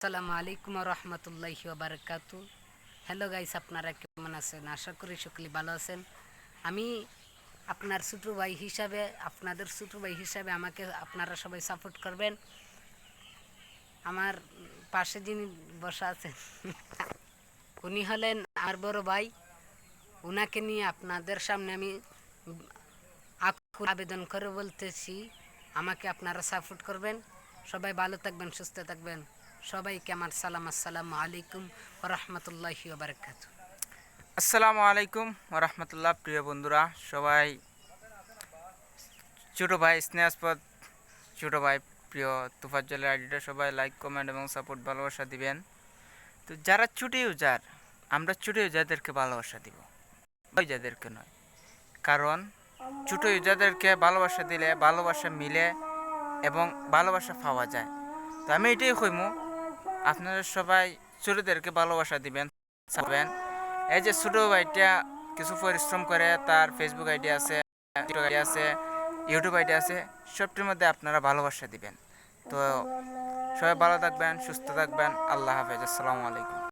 আসসালামু আলাইকুম রহমতুল্লাহি বারকাত হ্যালো গাইস আপনারা কেমন আছেন? আশা করি সকলে ভালো আছেন। আমি আপনার ছোটো ভাই হিসাবে, আপনাদের ছোটো ভাই হিসাবে আমাকে আপনারা সবাই সাপোর্ট করবেন। আমার পাশে যিনি বসা আছেন, উনি হলেন আর বড় ভাই। ওনাকে নিয়ে আপনাদের সামনে আমি আবেদন করে বলতেছি, আমাকে আপনারা সাপোর্ট করবেন। সবাই ভালো থাকবেন, সুস্থ থাকবেন। সবাইকে আমার সালাম, আসসালামু আলাইকুম রহমতুল্লাহি বারকাত আসসালামু আলাইকুম রহমতুল্লাহ, প্রিয় বন্ধুরা, সবাই, ছোটো ভাই স্নেহাস্পদ, ছোটো ভাই প্রিয় তুফাজ্জলের আইডিটা সবাই লাইক কমেন্ট এবং সাপোর্ট ভালোবাসা দিবেন। তো যারা ছুটি ইউজার আমরা ছুটি ইউজারদেরকে ভালোবাসা দিব। ইউজারদেরকে নয়, কারণ ছোটো ইউজারদেরকে ভালোবাসা দিলে ভালোবাসা মিলে এবং ভালোবাসা পাওয়া যায়। তো আমি এটাই কইমু আপনারা সবাই ছোটদেরকে ভালোবাসা দিবেন চাবেন এই যে ছোটো ভাইটা কিছু পরিশ্রম করে, তার ফেসবুক আইডি আছে আইডি আছে ইউটিউব আইডি আছে, সবটির মধ্যে আপনারা ভালোবাসা দিবেন। তো সবাই ভালো থাকবেন, সুস্থ থাকবেন। আল্লাহ হাফেজ। আসসালামু আলাইকুম।